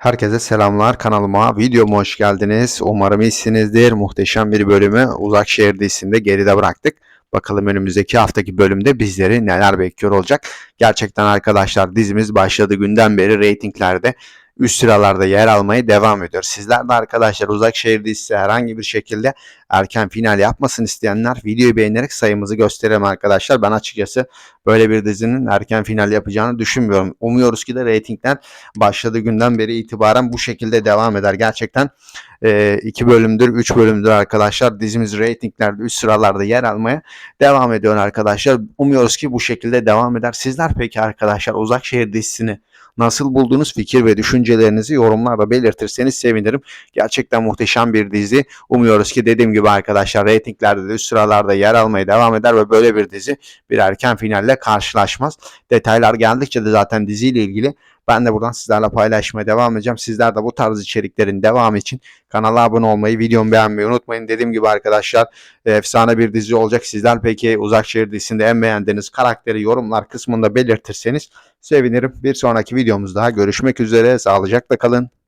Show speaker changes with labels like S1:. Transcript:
S1: Herkese selamlar kanalıma, videoma hoş geldiniz. Umarım iyisinizdir. Muhteşem bir bölümü Uzak Şehir dizisinde geride bıraktık. Bakalım önümüzdeki haftaki bölümde bizleri neler bekliyor olacak. Gerçekten arkadaşlar dizimiz başladığı günden beri reytinglerde üst sıralarda yer almaya devam ediyor. Sizler de arkadaşlar Uzak Şehir dizisi herhangi bir şekilde erken final yapmasın isteyenler videoyu beğenerek sayımızı gösterelim arkadaşlar. Ben açıkçası böyle bir dizinin erken final yapacağını düşünmüyorum. Umuyoruz ki de reytingler başladığı günden beri itibaren bu şekilde devam eder. Gerçekten e, iki bölümdür, üç bölümdür arkadaşlar. Dizimiz reytinglerde üst sıralarda yer almaya devam ediyor arkadaşlar. Umuyoruz ki bu şekilde devam eder. Sizler peki arkadaşlar Uzak Şehir dizisini nasıl buldunuz fikir ve düşüncelerinizi yorumlarda belirtirseniz sevinirim. Gerçekten muhteşem bir dizi. Umuyoruz ki dediğim gibi arkadaşlar reytinglerde de üst sıralarda yer almaya devam eder ve böyle bir dizi bir erken finalle karşılaşmaz. Detaylar geldikçe de zaten diziyle ilgili ben de buradan sizlerle paylaşmaya devam edeceğim. Sizler de bu tarz içeriklerin devamı için kanala abone olmayı, videomu beğenmeyi unutmayın. Dediğim gibi arkadaşlar e, efsane bir dizi olacak. Sizler peki Uzak Şehir dizisinde en beğendiğiniz karakteri yorumlar kısmında belirtirseniz sevinirim. Bir sonraki videomuzda görüşmek üzere. Sağlıcakla kalın.